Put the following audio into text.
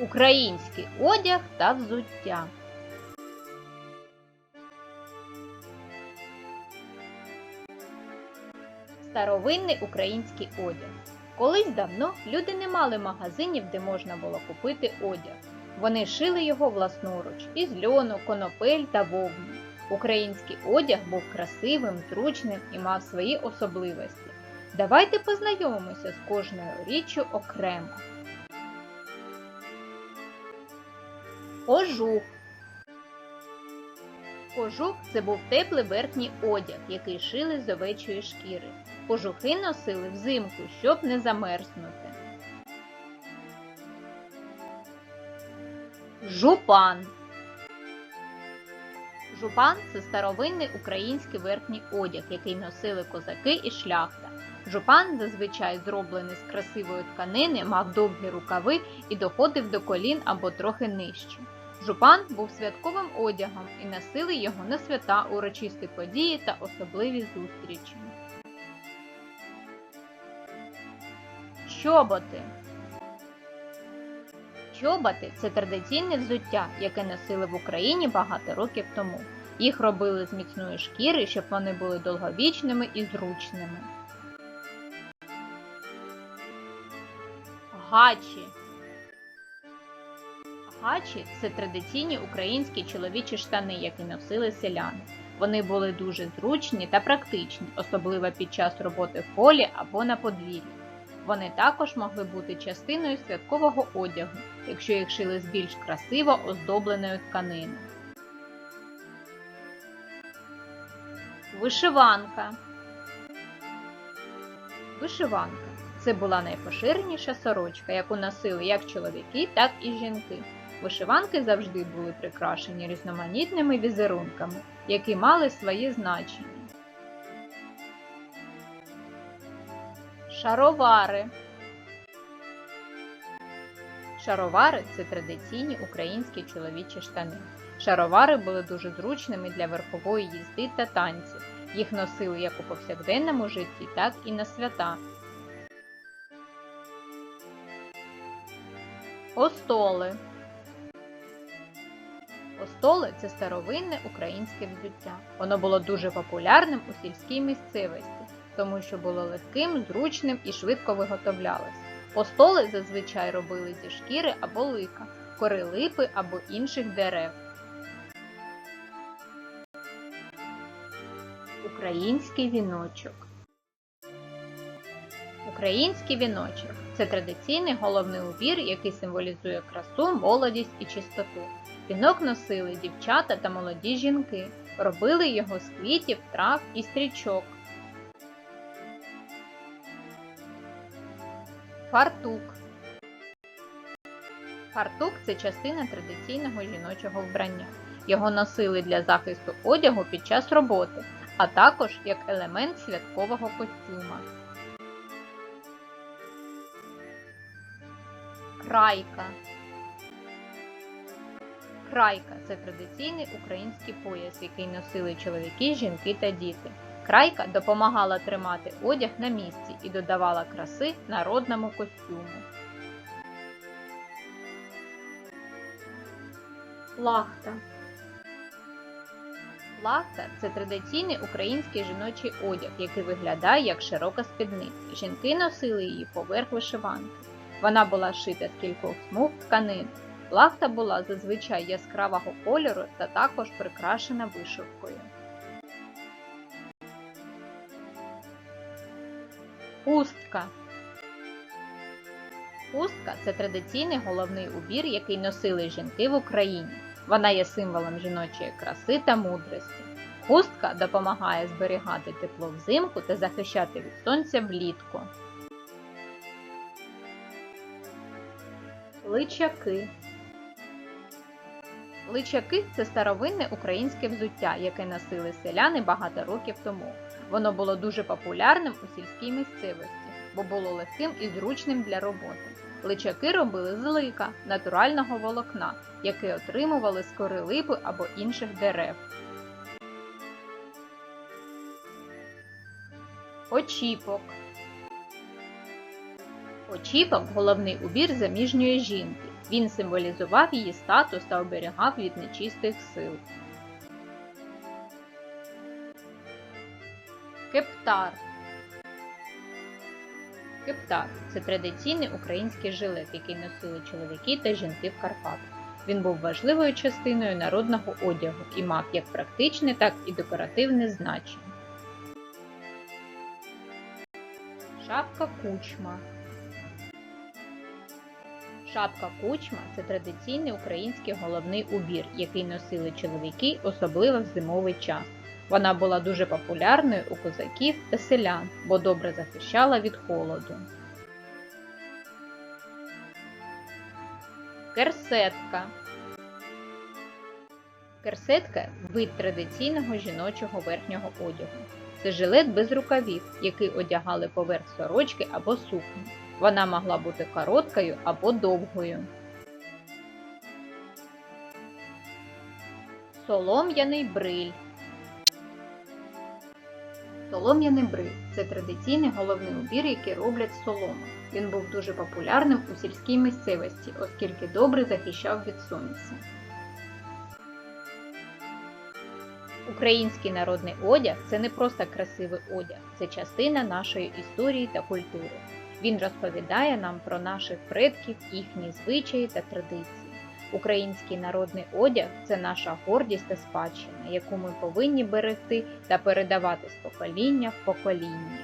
Український одяг та взуття. Старовинний український одяг. Колись давно люди не мали магазинів, де можна було купити одяг. Вони шили його власноруч із льону, конопель та вовни. Український одяг був красивим, зручним і мав свої особливості. Давайте познайомимося з кожною річчю окремо. Кожух. Кожух це був теплий верхній одяг, який шили з овечої шкіри. Кожухи носили взимку, щоб не замерзнути. Жупан. Жупан це старовинний український верхній одяг, який носили козаки і шляхта. Жупан, зазвичай зроблений з красивої тканини, мав довгі рукави і доходив до колін або трохи нижче. Жупан був святковим одягом і носили його на свята, урочисті події та особливі зустрічі. Чоботи. Чоботи це традиційне взуття, яке носили в Україні багато років тому. Їх робили з міцної шкіри, щоб вони були довговічними і зручними. Гачі. Гачі це традиційні українські чоловічі штани, які носили селяни. Вони були дуже зручні та практичні, особливо під час роботи в полі або на подвір'ї. Вони також могли бути частиною святкового одягу, якщо їх шили з більш красиво оздобленої тканини. Вишиванка. Вишиванка це була найпоширеніша сорочка, яку носили як чоловіки, так і жінки. Вишиванки завжди були прикрашені різноманітними візерунками, які мали своє значення. Шаровари. Шаровари це традиційні українські чоловічі штани. Шаровари були дуже зручними для верхової їзди та танців. Їх носили як у повсякденному житті, так і на свята. Остоли. Остоли це старовинне українське взуття. Воно було дуже популярним у сільській місцевості, тому що було легким, зручним і швидко виготовлялось. Остоли зазвичай робили зі шкіри або лика, кори липи або інших дерев. Український віночок. Український віночок це традиційний головний убір, який символізує красу, молодість і чистоту. Вінок носили дівчата та молоді жінки, робили його з квітів, трав і стрічок. Фартук. Фартук це частина традиційного жіночого вбрання. Його носили для захисту одягу під час роботи, а також як елемент святкового костюма. Крайка. Крайка це традиційний український пояс, який носили чоловіки, жінки та діти. Крайка допомагала тримати одяг на місці і додавала краси народному костюму. Лахта. Лахта це традиційний український жіночий одяг, який виглядає як широка спідниця. Жінки носили її поверх вишиванки. Вона була шита з кількох смуг тканини. Лахта була зазвичай яскравого кольору та також прикрашена вишивкою. Хустка. Хустка це традиційний головний убір, який носили жінки в Україні. Вона є символом жіночої краси та мудрості. Хустка допомагає зберігати тепло взимку та захищати від сонця влітку. Личаки. Личаки це старовинне українське взуття, яке носили селяни багато років тому. Воно було дуже популярним у сільській місцевості, бо було легким і зручним для роботи. Личаки робили з лика натурального волокна, яке отримували з кори липи або інших дерев. Очіпок. Очіпок головний убір заміжньої жінки. Він символізував її статус та оберігав від нечистих сил. Кептар. Кептар це традиційний український жилет, який носили чоловіки та жінки в Карпатах. Він був важливою частиною народного одягу і мав як практичне, так і декоративне значення. Шапка кучма. Шапка кучма це традиційний український головний убір, який носили чоловіки, особливо в зимовий час. Вона була дуже популярною у козаків та селян, бо добре захищала від холоду. Керсетка. Керсетка вид традиційного жіночого верхнього одягу. Це жилет без рукавів, який одягали поверх сорочки або сукні. Вона могла бути короткою або довгою. Солом'яний бриль. Солом'яний бриль це традиційний головний убір, який роблять з соломи. Він був дуже популярним у сільській місцевості, оскільки добре захищав від сонця. Український народний одяг це не просто красивий одяг, це частина нашої історії та культури. Він розповідає нам про наших предків, їхні звичаї та традиції. Український народний одяг це наша гордість та спадщина, яку ми повинні берегти та передавати з покоління в покоління.